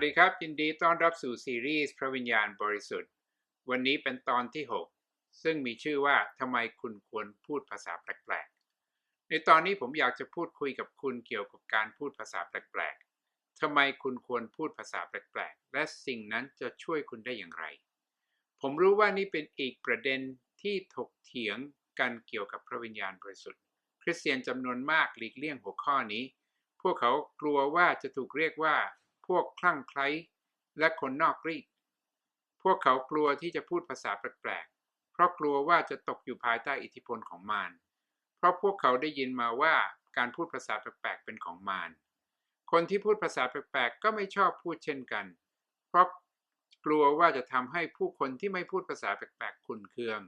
วัสดีครับ ยินดีต้อนรับสู่ซีรีส์พระวิญญาณบริสุทธิ์ วันนี้เป็นตอนที่ 6 ซึ่งมีชื่อว่าทำไมคุณควรพูดภาษาแปลกๆ ในตอนนี้ผมอยากจะพูดคุยกับคุณเกี่ยวกับการพูดภาษาแปลกๆทำไมคุณควรพูดภาษาแปลกๆ และสิ่งนั้นจะช่วยคุณได้อย่างไร ผมรู้ว่านี่เป็นอีกประเด็นที่ถกเถียงกันเกี่ยวกับพระวิญญาณบริสุทธิ์ คริสเตียนจำนวนมากหลีกเลี่ยงหัวข้อนี้ พวกเขากลัวว่าจะถูกเรียกว่า พวกคลั่งไคล้และคนนอกรีดพวกเขากลัวที่จะพูดภาษาแปลกๆ เพราะกลัวว่าจะตกอยู่ภายใต้อิทธิพลของมาร เพราะพวกเขาได้ยินมาว่าการพูดภาษาแปลกๆเป็นของมาร คนที่พูดภาษาแปลกๆ ก็ไม่ชอบพูดเช่นกัน เพราะกลัวว่าจะทำให้ผู้คนที่ไม่พูดภาษาแปลกๆขุนเคือง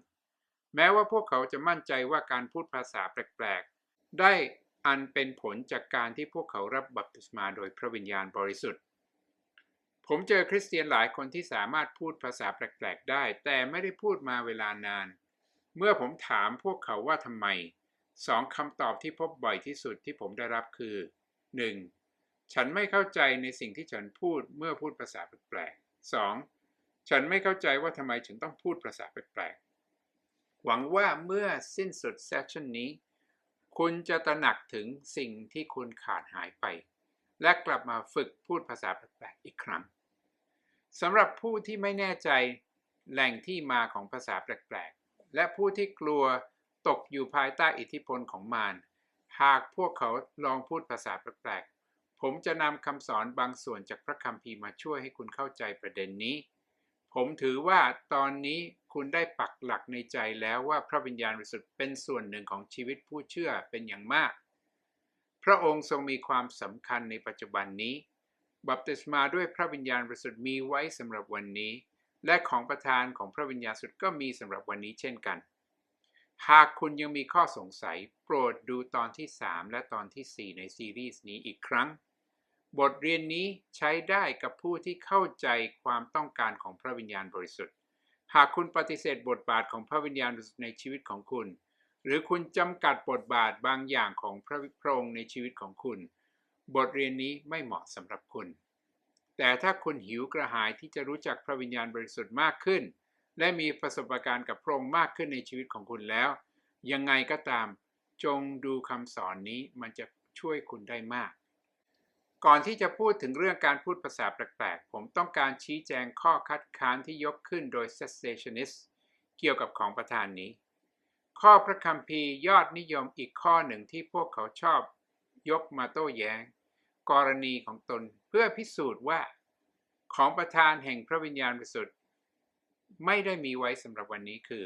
แม้ว่าพวกเขาจะมั่นใจว่าการพูดภาษาแปลกๆ ได้อันเป็นผลจากการที่พวกเขารับบัพติศมาโดยพระวิญญาณบริสุทธิ์ ผมเจอคริสเตียนหลายคนที่สามารถพูดภาษาแปลกๆได้ แต่ไม่ได้พูดมาเวลานาน เมื่อผมถามพวกเขาว่าทำไมสองคำตอบที่พบบ่อยที่สุดที่ผมได้รับคือ 1. ฉันไม่เข้าใจในสิ่งที่ฉันพูดเมื่อพูดภาษาแปลกๆ 2. ฉันไม่เข้าใจว่าทำไมฉันต้องพูดภาษาแปลกๆ หวังว่าเมื่อสิ้นสุดเซสชันนี้ คุณจะตระหนักถึงสิ่งที่คุณขาดหายไป และกลับมาฝึกพูดภาษาแปลกๆอีกครั้งสำหรับผู้ที่ไม่แน่ใจแหล่งที่มาของภาษาแปลกๆ และผู้ที่กลัวตกอยู่ภายใต้อิทธิพลของมารหากพวกเขาลองพูดภาษาแปลกๆ ผมจะนำคำสอนบางส่วนจากพระคัมภีร์มาช่วยให้คุณเข้าใจประเด็นนี้ ผมถือว่าตอนนี้คุณได้ปักหลักในใจแล้วว่าพระวิญญาณบริสุทธิ์เป็นส่วนหนึ่งของชีวิตผู้เชื่อเป็นอย่างมาก พระองค์ทรงมีความสำคัญในปัจจุบันนี้ บัพติศมาด้วยพระวิญญาณบริสุทธิ์มีไว้สำหรับวันนี้ และของประทานของพระวิญญาณสุดก็มีสำหรับวันนี้เช่นกัน หากคุณยังมีข้อสงสัย โปรดดูตอนที่ 3 และตอนที่ 4 ในซีรีส์นี้อีกครั้ง บทเรียนนี้ใช้ได้กับผู้ที่เข้าใจความต้องการของพระวิญญาณบริสุทธิ์ หากคุณปฏิเสธบทบาทของพระวิญญาณบริสุทธิ์ในชีวิตของคุณ หรือคุณจำกัดบทบาทบางอย่างของพระพระองค์ในชีวิตของคุณ บทเรียนนี้ไม่เหมาะสำหรับคุณ แต่ถ้าคุณหิวกระหายที่จะรู้จักพระวิญญาณบริสุทธิ์มากขึ้น และมีประสบการณ์กับพระองค์มากขึ้นในชีวิตของคุณแล้ว ยังไงก็ตามจงดูคำสอนนี้มันจะช่วยคุณได้มาก ก่อนที่จะพูดถึงเรื่องการพูดภาษาแปลกๆ ผมต้องการชี้แจงข้อคัดค้านที่ยกขึ้นโดย cessationist เกี่ยวกับของประธานนี้ ข้อพระคัมภีร์ยอดนิยมอีกข้อหนึ่งที่พวกเขาชอบยกมาโต้แย้ง กรณีของตนเพื่อพิสูจน์ว่า ของประธานแห่งพระวิญญาณบริสุทธิ์ไม่ได้มีไว้สำหรับวันนี้คือ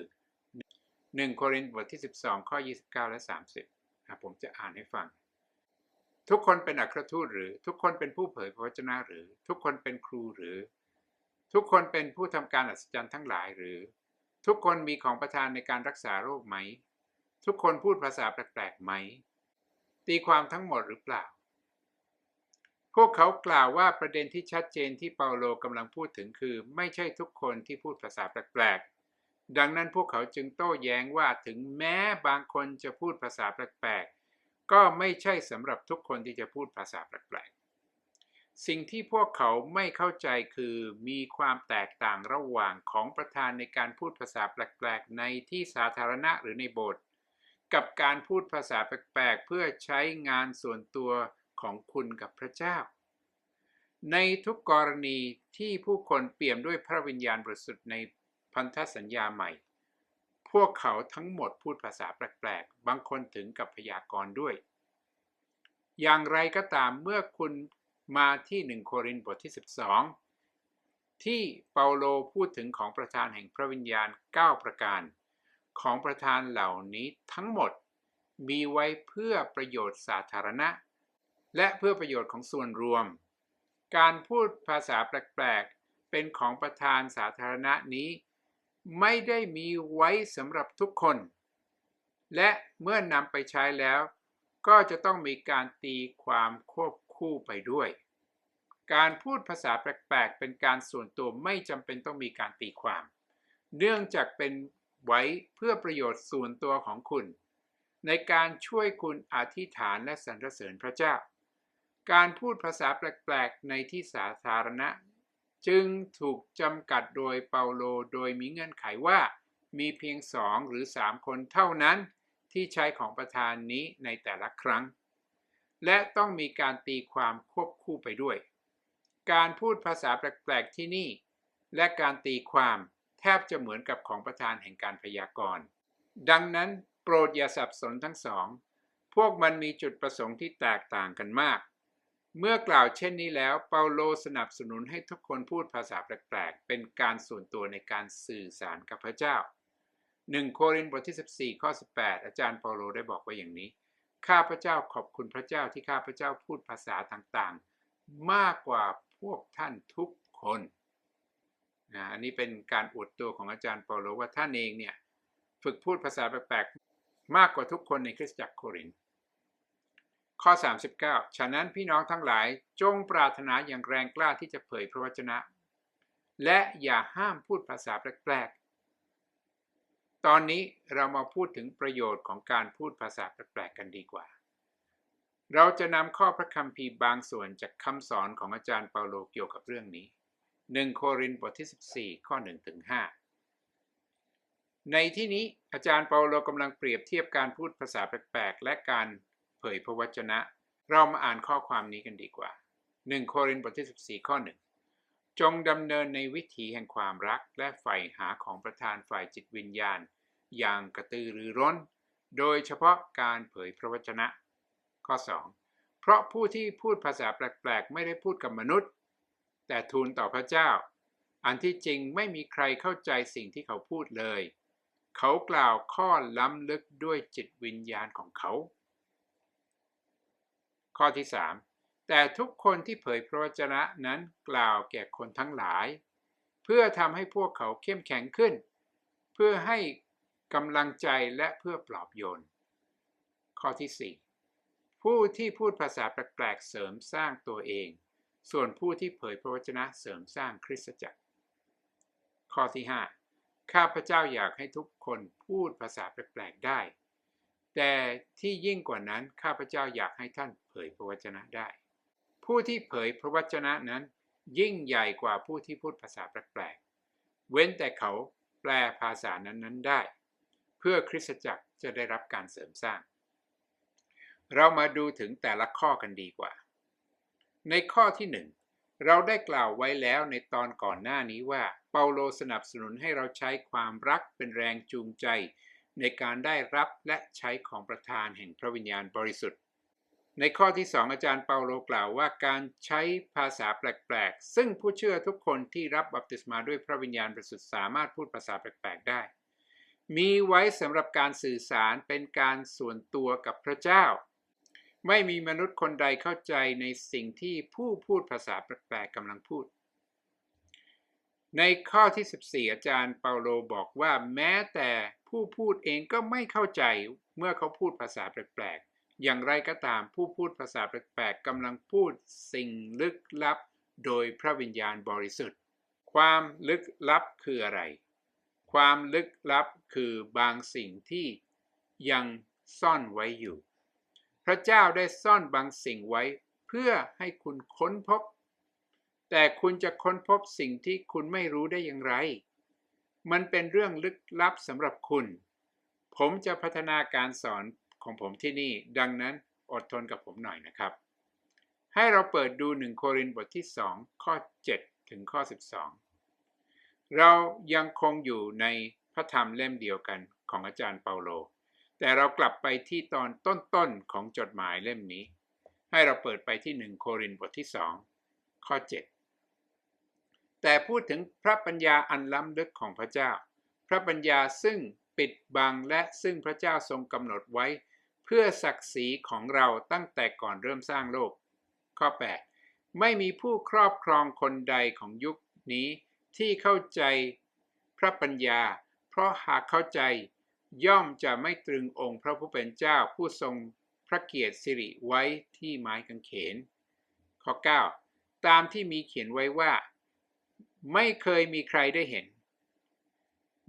1 โครินธ์บทที่ 12 ข้อ 29 และ 30 ผมจะอ่านให้ฟัง ทุกคนเป็นอัครทูตหรือทุกคนเป็นผู้เผยพระวจนะหรือ ทุกคนเป็นครูหรือ ทุกคนเป็นผู้ทำการอัศจรรย์ทั้งหลายหรือ ทุกคนมีของประทานในการรักษาโรคไหม ทุกคนพูดภาษาแปลกๆไหม ตีความทั้งหมดหรือเปล่า พวกเขากล่าวว่าประเด็นที่ชัดเจนที่เปาโลกำลังพูดถึงคือ ไม่ใช่ทุกคนที่พูดภาษาแปลกๆ ดังนั้นพวกเขาจึงโต้แย้งว่าถึงแม้บางคนจะพูดภาษาแปลกๆ ก็ไม่ใช่สำหรับทุกคนที่จะพูดภาษาแปลกๆ สิ่งที่พวกเขาไม่เข้าใจคือมีความแตกต่างระหว่างของประธานในการพูดภาษาแปลกๆ ในที่สาธารณะหรือในโบสถ์กับการพูดภาษาแปลกๆ เพื่อใช้งานส่วนตัวของคุณกับพระเจ้า ในทุกกรณีที่ผู้คนเปี่ยมด้วยพระวิญญาณบริสุทธิ์ในพันธสัญญาใหม่ พวกเขาทั้งหมดพูดภาษาแปลกๆ บางคนถึงกับพยากรณ์ด้วย อย่างไรก็ตามเมื่อคุณ มาที่หนึ่งโครินบทที่ 12 ที่เปาโลพูดถึงของประธานแห่งพระวิญญาณ 9 ประการ ของประธานเหล่านี้ทั้งหมดมีไว้เพื่อประโยชน์สาธารณะ และเพื่อประโยชน์ของส่วนรวม การพูดภาษาแปลกๆ เป็นของประธานสาธารณะนี้ ไม่ได้มีไว้สำหรับทุกคน และเมื่อนำไปใช้แล้ว ก็จะต้องมีการตีความควบ คู่ไปด้วย การพูดภาษาแปลกๆ เป็นการส่วนตัวไม่จำเป็นต้องมีการตีความ เนื่องจากเป็นไว้เพื่อประโยชน์ส่วนตัวของคุณ ในการช่วยคุณอธิษฐานและสรรเสริญพระเจ้า การพูดภาษาแปลกๆ ในที่สาธารณะ จึงถูกจำกัดโดยเปาโลโดยมีเงื่อนไขว่ามีเพียงสองหรือสามคนเท่านั้นที่ใช้ของประธานนี้ในแต่ละครั้ง และต้องมีการตีความควบคู่ไปด้วย การพูดภาษาแปลกๆที่นี่ และการตีความแทบจะเหมือนกับของประธานแห่งการพยากรณ์ ดังนั้นโปรดอย่าสับสนทั้งสอง พวกมันมีจุดประสงค์ที่แตกต่างกันมาก เมื่อกล่าวเช่นนี้แล้วเปาโลสนับสนุนให้ทุกคนพูดภาษาแปลกๆ เป็นการส่วนตัวในการสื่อสารกับพระเจ้า 1 โครินธ์บทที่ 14 ข้อ 18 อาจารย์เปาโลได้บอกไว้อย่างนี้ ข้าพเจ้าขอบคุณพระเจ้าที่ข้าพเจ้าพูดภาษาต่างๆ มากกว่าพวกท่านทุกคนนะอันนี้เป็นการอวดตัวของอาจารย์เปาโลว่าท่านเองเนี่ยฝึกพูดภาษาแปลกๆ มากกว่าทุกคนในคริสตจักรโครินธ์ข้อ 39 ฉะนั้นพี่น้องทั้งหลายจงปรารถนาอย่างแรงกล้าที่จะเผยพระวจนะ และอย่าห้ามพูดภาษาแปลกๆ ตอนนี้เรามาพูดถึงประโยชน์ของการพูดภาษาแปลกๆกันดีกว่า เราจะนำข้อพระคัมภีร์บางส่วนจากคำสอนของอาจารย์เปาโลเกี่ยวกับเรื่องนี้ 1 โครินธ์บทที่ 14 ข้อ1ถึง5ในที่นี้อาจารย์เปาโลกำลังเปรียบเทียบการพูดภาษาแปลกๆ และการเผยพระวจนะ เรามาอ่านข้อความนี้กันดีกว่า 1 โครินธ์บทที่ 14 ข้อ1 จงดำเนินในวิถีแห่งความรักและใฝ่หาของประธานฝ่ายจิตวิญญาณ อย่างกระตือรือร้น โดยเฉพาะการเผยพระวจนะ ข้อ 2 เพราะผู้ที่พูดภาษาแปลกๆ ไม่ได้พูดกับมนุษย์ แต่ทูลต่อพระเจ้า อันที่จริงไม่มีใครเข้าใจสิ่งที่เขาพูดเลย เขากล่าวข้อล้ำลึกด้วยจิตวิญญาณของเขา ข้อที่ 3 แต่ทุกคนที่เผยพระวจนะนั้นกล่าวแก่คนทั้งหลาย เพื่อทำให้พวกเขาเข้มแข็งขึ้น เพื่อให้กำลังใจและเพื่อปลอบโยน ข้อที่ 4 ผู้ที่พูดภาษาแปลกๆเสริมสร้างตัวเอง ส่วนผู้ที่เผยพระวจนะเสริมสร้างคริสตจักร ข้อที่ 5 ข้าพเจ้าอยากให้ทุกคนพูดภาษาแปลกๆได้ แต่ที่ยิ่งกว่านั้นข้าพเจ้าอยากให้ท่านเผยพระวจนะได้ ผู้ที่เผยพระวจนะนั้น ยิ่งใหญ่กว่าผู้ที่พูดภาษาแปลกๆ เว้นแต่เขาแปลภาษานั้นๆได้ เพื่อคริสตจักรจะได้รับการเสริมสร้าง เรามาดูถึงแต่ละข้อกันดีกว่า ในข้อที่หนึ่งเราได้กล่าวไว้แล้วในตอนก่อนหน้านี้ว่าเปาโลสนับสนุนให้เราใช้ความรักเป็นแรงจูงใจ ในการได้รับและใช้ของประธานแห่งพระวิญญาณบริสุทธิ์ ในข้อที่สองอาจารย์เปาโลกล่าวว่าการใช้ภาษาแปลกๆ ซึ่งผู้เชื่อทุกคนที่รับบัพติศมาด้วยพระวิญญาณบริสุทธิ์สามารถพูดภาษาแปลกๆได้ มีไว้สำหรับการสื่อสารเป็นการส่วนตัวกับพระเจ้า ไม่มีมนุษย์คนใดเข้าใจในสิ่งที่ผู้พูดภาษาแปลกๆกำลังพูด ในข้อที่ 14 อาจารย์เปาโลบอกว่าแม้แต่ผู้พูดเองก็ไม่เข้าใจเมื่อเขาพูดภาษาแปลกๆ อย่างไรก็ตามผู้พูดภาษาแปลกๆกำลังพูดสิ่งลึกลับ โดยพระวิญญาณบริสุทธิ์ ความลึกลับคืออะไร ความลึกลับคือบางสิ่งที่ยังซ่อนไว้อยู่ พระเจ้าได้ซ่อนบางสิ่งไว้เพื่อให้คุณค้นพบ แต่คุณจะค้นพบสิ่งที่คุณไม่รู้ได้อย่างไร มันเป็นเรื่องลึกลับสำหรับคุณ ผมจะพัฒนาการสอน ของผมที่นี่ ดังนั้นอดทนกับผมหน่อยนะครับ ให้เราเปิดดู1โครินธ์บทที่ 2 ข้อ 7 ถึงข้อ 12 เรายังคงอยู่ในพระธรรมเล่มเดียวกันของอาจารย์เปาโล แต่เรากลับไปที่ตอนต้นๆของจดหมายเล่มนี้ ให้เราเปิดไปที่1โครินธ์บทที่ 2 ข้อ 7 แต่พูดถึงพระปัญญาอันล้ำลึกของพระเจ้า พระปัญญาซึ่งปิดบังและซึ่งพระเจ้าทรงกำหนดไว้ เพื่อศักดิ์ศรีของเราตั้งแต่ก่อนเริ่มสร้างโลก ข้อ 8 ไม่มีผู้ครอบครองคนใดของยุคนี้ที่เข้าใจพระปัญญา เพราะหากเข้าใจย่อมจะไม่ตรึงองค์พระผู้เป็นเจ้าผู้ทรงพระเกียรติสิริไว้ที่ไม้กางเขน ข้อ 9 ตามที่มีเขียนไว้ว่า ไม่เคยมีใครได้เห็น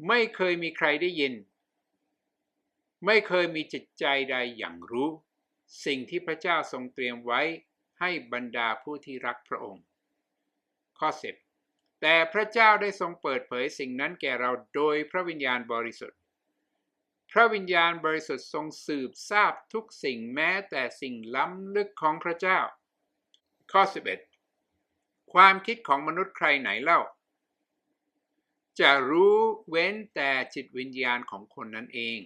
ไม่เคยมีใครได้ยิน ไม่เคยมีจิตใจใดอย่างรู้ สิ่งที่พระเจ้าทรงเตรียมไว้ให้บรรดาผู้ที่รักพระองค์ ข้อ 10 แต่พระเจ้าได้ทรงเปิดเผยสิ่งนั้นแก่เราโดยพระวิญญาณบริสุทธิ์ พระวิญญาณบริสุทธิ์ทรงสืบทราบทุกสิ่งแม้แต่สิ่งล้ำลึกของพระเจ้า ข้อ 11 ความคิดของมนุษย์ใครไหนเล่า จะรู้เว้นแต่จิตวิญญาณของคนนั้นเอง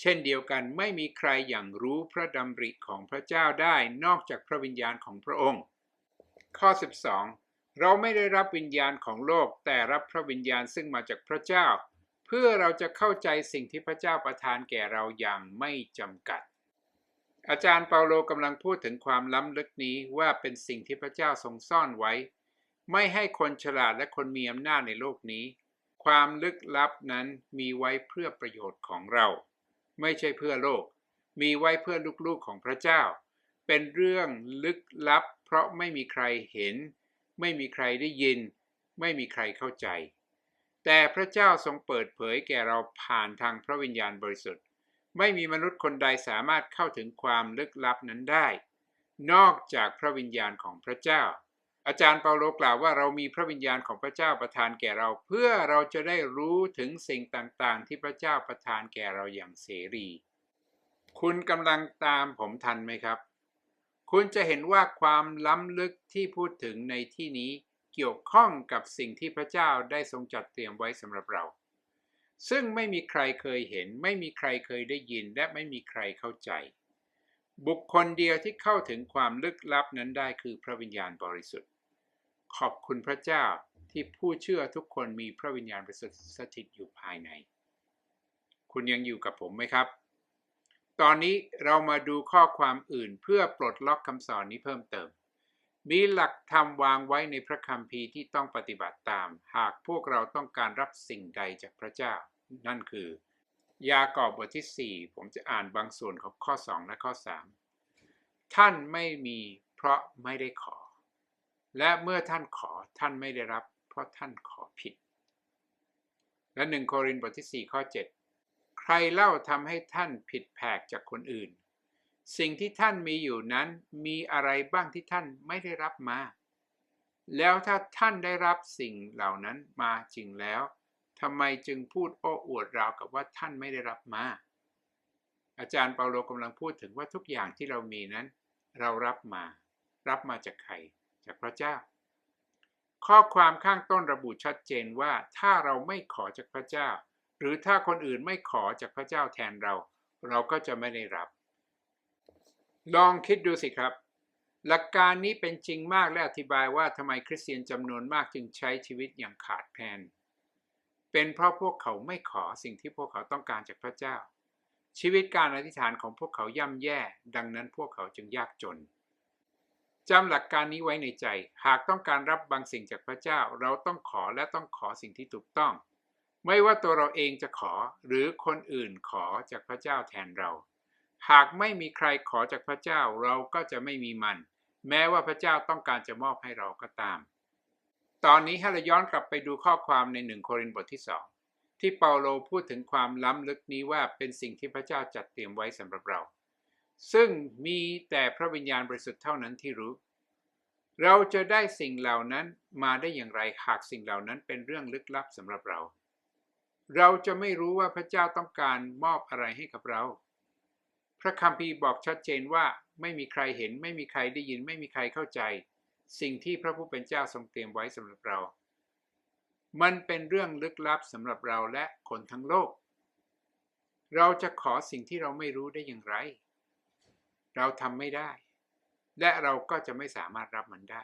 เช่นเดียวกันไม่มีใครอย่างรู้พระดำริของพระเจ้าได้นอกจากพระวิญญาณของพระองค์ ข้อ 12 เราไม่ได้รับวิญญาณของโลก แต่รับพระวิญญาณซึ่งมาจากพระเจ้า เพื่อเราจะเข้าใจสิ่งที่พระเจ้าประทานแก่เราอย่างไม่จำกัด อาจารย์เปาโลกำลังพูดถึงความล้ำลึกนี้ว่าเป็นสิ่งที่พระเจ้าทรงซ่อนไว้ ไม่ให้คนฉลาดและคนมีอำนาจในโลกนี้ ความลึกลับนั้นมีไว้เพื่อประโยชน์ของเรา ไม่ใช่เพื่อโลก มีไว้เพื่อลูกๆของพระเจ้า เป็นเรื่องลึกลับ เพราะไม่มีใครเห็น ไม่มีใครได้ยิน ไม่มีใครเข้าใจ แต่พระเจ้าทรงเปิดเผยแก่เราผ่านทางพระวิญญาณบริสุทธิ์ ไม่มีมนุษย์คนใดสามารถเข้าถึงความลึกลับนั้นได้ นอกจากพระวิญญาณของพระเจ้า อาจารย์เปาโลกล่าวว่าเรามีพระวิญญาณของพระเจ้าประทานแก่เรา เพื่อเราจะได้รู้ถึงสิ่งต่างๆ ที่พระเจ้าประทานแก่เราอย่างเสรี คุณกำลังตามผมทันไหมครับ คุณจะเห็นว่าความล้ำลึกที่พูดถึงในที่นี้เกี่ยวข้องกับสิ่งที่พระเจ้าได้ทรงจัดเตรียมไว้สำหรับเรา ซึ่งไม่มีใครเคยเห็น ไม่มีใครเคยได้ยิน และไม่มีใครเข้าใจ บุคคลเดียวที่เข้าถึงความลึกลับนั้นได้คือพระวิญญาณบริสุทธิ์ ขอบคุณพระเจ้าที่ผู้เชื่อทุกคนมีพระวิญญาณบริสุทธิ์สถิตอยู่ภายใน คุณยังอยู่กับผมไหมครับ ตอนนี้เรามาดูข้อความอื่นเพื่อปลดล็อกคำสอนนี้เพิ่มเติม มีหลักธรรมวางไว้ในพระคัมภีร์ที่ต้องปฏิบัติตาม หากพวกเราต้องการรับสิ่งใดจากพระเจ้า นั่นคือ ยากอบบทที่ 4 ผมจะอ่านบางส่วนของข้อ 2 และข้อ 3 ท่านไม่มีเพราะไม่ได้ขอ และเมื่อท่านขอท่านไม่ได้รับ เพราะท่านขอผิด และหนึ่งโครินธ์บทที่ 4 ข้อ 7 ใครเล่าทำให้ท่านผิดแผกจากคนอื่น สิ่งที่ท่านมีอยู่นั้นมีอะไรบ้างที่ท่านไม่ได้รับมา แล้วถ้าท่านได้รับสิ่งเหล่านั้นมาจริงแล้วทำไมจึงพูดโอ้อวดราวกับว่าท่านไม่ได้รับมาอาจารย์เปาโลกำลังพูดถึงว่าทุกอย่างที่เรามีนั้น เรารับมา รับมาจากใคร จากพระเจ้า ข้อความข้างต้นระบุชัดเจนว่าถ้าเราไม่ขอจากพระเจ้า หรือถ้าคนอื่นไม่ขอจากพระเจ้าแทนเรา เราก็จะไม่ได้รับ ลองคิดดูสิครับ หลักการนี้เป็นจริงมากและอธิบายว่าทำไมคริสเตียนจำนวนมากจึงใช้ชีวิตอย่างขาดแคลนเป็นเพราะพวกเขาไม่ขอสิ่งที่พวกเขาต้องการจากพระเจ้า ชีวิตการอธิษฐานของพวกเขาย่ำแย่ ดังนั้นพวกเขาจึงยากจน จำหลักการนี้ไว้ในใจ หากต้องการรับบางสิ่งจากพระเจ้า เราต้องขอและต้องขอสิ่งที่ถูกต้อง ไม่ว่าตัวเราเองจะขอหรือคนอื่นขอจากพระเจ้าแทนเรา หากไม่มีใครขอจากพระเจ้าเราก็จะไม่มีมัน แม้ว่าพระเจ้าต้องการจะมอบให้เราก็ตาม ตอนนี้ให้เราย้อนกลับไปดูข้อความในหนึ่งโครินธ์บทที่สองที่เปาโลพูดถึงความล้ำลึกนี้ว่าเป็นสิ่งที่พระเจ้าจัดเตรียมไว้สำหรับเรา ซึ่งมีแต่พระวิญญาณบริสุทธิ์เท่านั้นที่รู้ เราจะได้สิ่งเหล่านั้นมาได้อย่างไรหากสิ่งเหล่านั้นเป็นเรื่องลึกลับสำหรับเรา เราจะไม่รู้ว่าพระเจ้าต้องการมอบอะไรให้กับเรา พระคัมภีร์บอกชัดเจนว่าไม่มีใครเห็น ไม่มีใครได้ยิน ไม่มีใครเข้าใจ สิ่งที่พระผู้เป็นเจ้าทรงเตรียมไว้สำหรับเรา มันเป็นเรื่องลึกลับสำหรับเราและคนทั้งโลก เราจะขอสิ่งที่เราไม่รู้ได้อย่างไร เราทำไม่ได้ และเราก็จะไม่สามารถรับมันได้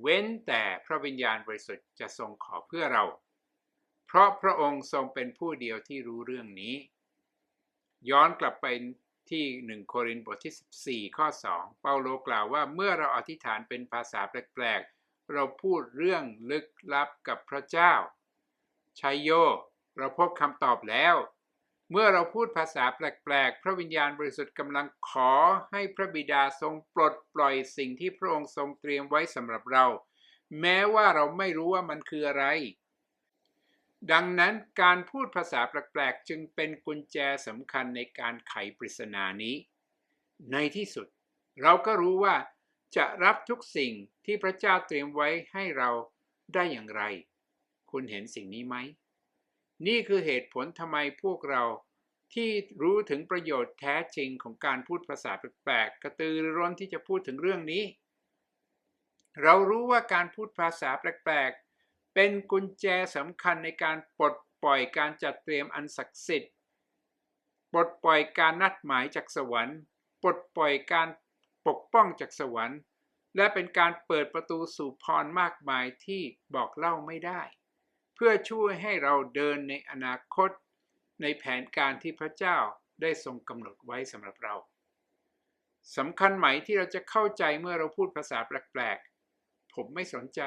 เว้นแต่พระวิญญาณบริสุทธิ์จะทรงขอเพื่อเรา เพราะพระองค์ทรงเป็นผู้เดียวที่รู้เรื่องนี้ ย้อนกลับไปที่1โครินธ์บทที่ 14 ข้อ 2 เปาโลกล่าวว่าเมื่อเราอธิษฐานเป็นภาษาแปลกๆ เราพูดเรื่องลึกลับกับพระเจ้าชัยโย เราพบคำตอบแล้ว เมื่อเราพูดภาษาแปลกๆ พระวิญญาณบริสุทธิ์กำลังขอให้พระบิดาทรงปลดปล่อยสิ่งที่พระองค์ทรงเตรียมไว้สำหรับเรา แม้ว่าเราไม่รู้ว่ามันคืออะไร ดังนั้นการพูดภาษาแปลกๆ จึงเป็นกุญแจสำคัญในการไขปริศนานี้ ในที่สุด เราก็รู้ว่าจะรับทุกสิ่งที่พระเจ้าเตรียมไว้ให้เราได้อย่างไร คุณเห็นสิ่งนี้ไหม นี่คือเหตุผลทำไมพวกเราที่รู้ถึงประโยชน์แท้จริงของการพูดภาษาแปลกๆกระตือรือร้นที่จะพูดถึงเรื่องนี้ เรารู้ว่าการพูดภาษาแปลกๆ เป็นกุญแจสำคัญในการปลดปล่อยการจัดเตรียมอันศักดิ์สิทธิ์ปลดปล่อยการนัดหมายจากสวรรค์ปลดปล่อยการปกป้องจากสวรรค์ และเป็นการเปิดประตูสู่พรมากมายที่บอกเล่าไม่ได้ พื่อช่วยให้เราเดินในอนาคต ในแผนการที่พระเจ้าได้ทรงกำหนดไว้สำหรับเราสำคัญไหมที่เราจะเข้าใจเมื่อเราพูดภาษาแปลกๆ ผมไม่สนใจ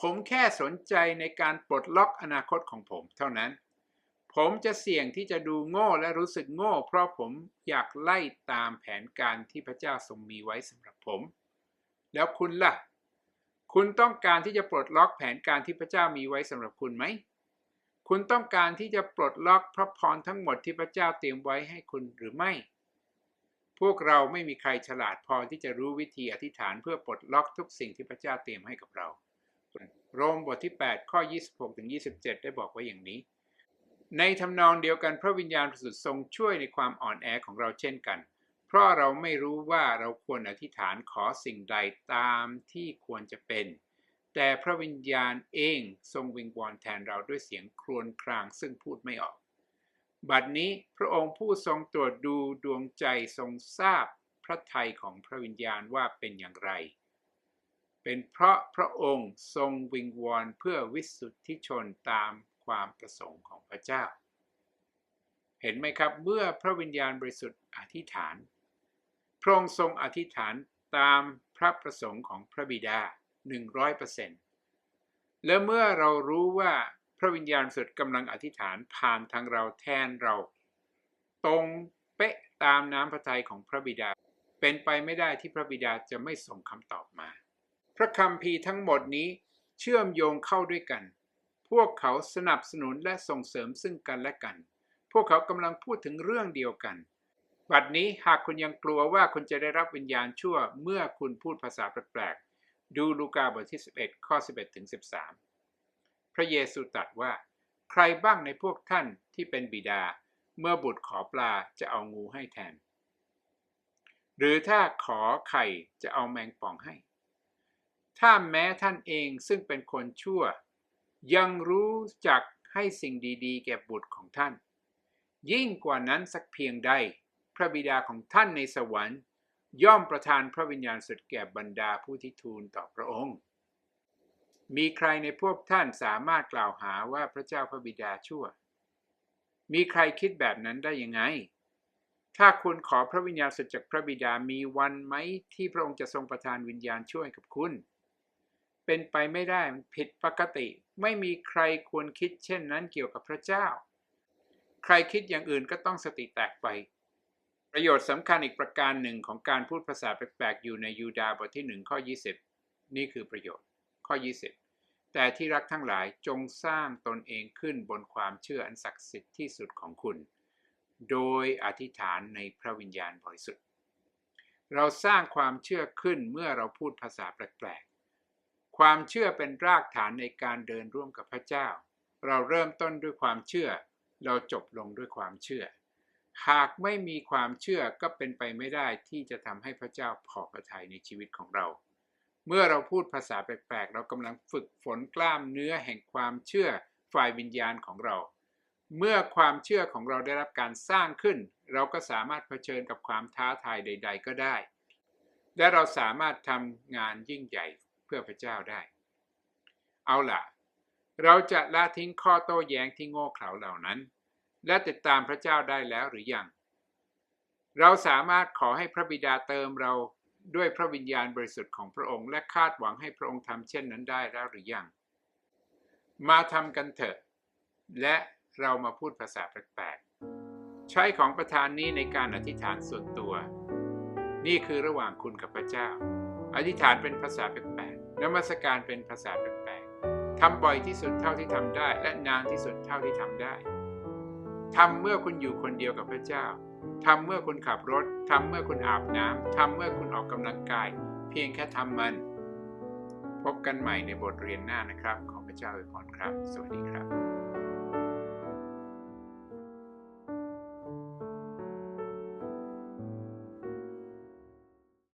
ผมแค่สนใจในการปลดล็อกอนาคตของผมเท่านั้น ผมจะเสี่ยงที่จะดูโง่และรู้สึกโง่ เพราะผมอยากไล่ตามแผนการที่พระเจ้าทรงมีไว้สำหรับผม แล้วคุณล่ะ คุณต้องการที่จะปลดล็อกแผนการที่พระเจ้ามีไว้สำหรับคุณไหม คุณต้องการที่จะปลดล็อกพระพรทั้งหมดที่พระเจ้าเตรียมไว้ให้คุณหรือไม่ พวกเราไม่มีใครฉลาดพอที่จะรู้วิธีอธิษฐานเพื่อปลดล็อกทุกสิ่งที่พระเจ้าเตรียมให้กับเรา โรมบทที่ 8 ข้อ 26ถึง27 ได้บอกไว้อย่างนี้ ในทำนองเดียวกันพระวิญญาณบริสุทธิ์ทรงช่วยในความอ่อนแอของเราเช่นกัน เพราะเราไม่รู้ว่าเราควรอธิษฐานขอสิ่งใดตามที่ควรจะเป็น แต่พระวิญญาณเองทรงวิงวอนแทนเราด้วยเสียงครวญครางซึ่งพูดไม่ออก บัดนี้พระองค์ผู้ทรงตรวจดูดวงใจทรงทราบพระทัยของพระวิญญาณว่าเป็นอย่างไร เป็นเพราะพระองค์ทรงวิงวอนเพื่อวิสุทธิชนตามความประสงค์ของพระเจ้า เห็นไหมครับเมื่อพระวิญญาณบริสุทธิ์อธิษฐาน พระองค์ทรงอธิษฐานตามพระประสงค์ของพระบิดา 100%และเมื่อเรารู้ว่าพระวิญญาณสุดกำลังอธิษฐานผ่านทางเราแทนเรา ตรงเป๊ะตามน้ำพระทัยของพระบิดา เป็นไปไม่ได้ที่พระบิดาจะไม่ส่งคำตอบมา พระคัมภีร์ทั้งหมดนี้เชื่อมโยงเข้าด้วยกัน พวกเขาสนับสนุนและส่งเสริมซึ่งกันและกัน พวกเขากำลังพูดถึงเรื่องเดียวกัน บัดนี้หากคุณยังกลัวว่าคุณจะได้รับวิญญาณชั่วเมื่อคุณพูดภาษาแปลกๆ ดูลูกาบทที่ 11 ข้อ 11ถึง13 พระเยซูตรัสว่า ใครบ้างในพวกท่านที่เป็นบิดา เมื่อบุตรขอปลาจะเอางูให้แทน หรือถ้าขอไข่จะเอาแมงป่องให้ ถ้าแม้ท่านเองซึ่งเป็นคนชั่ว ยังรู้จักให้สิ่งดีๆ แก่บุตรของท่าน ยิ่งกว่านั้นสักเพียงใด ระบิดาของท่านในสวรรค์ ย่อมประทานพระวิญญาณสุดแก่บรรดาผู้ที่ทูลต่อพระองค์ มีใครในพวกท่านสามารถกล่าวหาว่าพระเจ้าพระบิดาชั่ว มีใครคิดแบบนั้นได้ยังไง ถ้าคุณขอพระวิญญาณสุดจากพระบิดามีวันไหมที่พระองค์จะทรงประทานวิญญาณช่วยกับคุณ เป็นไปไม่ได้ผิดปกติ ไม่มีใครควรคิดเช่นนั้นเกี่ยวกับพระเจ้า ใครคิดอย่างอื่นก็ต้องสติแตกไป ประโยชน์สำคัญอีกประการหนึ่งของการพูดภาษาแปลกๆ อยู่ในยูดาห์บทที่ 1 ข้อ 20 นี่คือประโยชน์ ข้อ 20 แต่ที่รักทั้งหลายจงสร้างตนเองขึ้นบนความเชื่ออันศักดิ์สิทธิ์ที่สุดของคุณ โดยอธิษฐานในพระวิญญาณบริสุทธิ์ เราสร้างความเชื่อขึ้นเมื่อเราพูดภาษาแปลกๆ ความเชื่อเป็นรากฐานในการเดินร่วมกับพระเจ้า เราเริ่มต้นด้วยความเชื่อ เราจบลงด้วยความเชื่อ หากไม่มีความเชื่อก็เป็นไปไม่ได้ที่จะทำให้พระเจ้าพอพระทัยในชีวิตของเรา เมื่อเราพูดภาษาแปลกๆ เรากำลังฝึกฝนกล้ามเนื้อแห่งความเชื่อฝ่ายวิญญาณของเรา เมื่อความเชื่อของเราได้รับการสร้างขึ้น เราก็สามารถเผชิญกับความท้าทายใด ๆ ก็ได้ และเราสามารถทำงานยิ่งใหญ่เพื่อพระเจ้าได้ เอาล่ะ เราจะละทิ้งข้อโต้แย้งที่โง่เขลาเหล่านั้น และติดตามพระเจ้าได้แล้วหรือยัง เราสามารถขอให้พระบิดาเติมเราด้วยพระวิญญาณบริสุทธิ์ของพระองค์ และคาดหวังให้พระองค์ทำเช่นนั้นได้แล้วหรือยัง มาทำกันเถอะ และเรามาพูดภาษาแปลกๆ ใช้ของประธานนี้ในการอธิษฐานส่วนตัว นี่คือระหว่างคุณกับพระเจ้า อธิษฐานเป็นภาษาแปลกๆนมัสการเป็นภาษาแปลกๆทำบ่อยที่สุดเท่าที่ทำได้ และนานที่สุดเท่าที่ทำได้ ทำเมื่อคุณอยู่คนเดียวกับพระเจ้าทำเมื่อคุณขับรถทำเมื่อคุณอาบน้ำทำเมื่อคุณออกกำลังกาย เพียงแค่ทำมัน พบกันใหม่ในบทเรียนหน้านะครับ ขอพระเจ้าอวยพรครับ สวัสดีครับ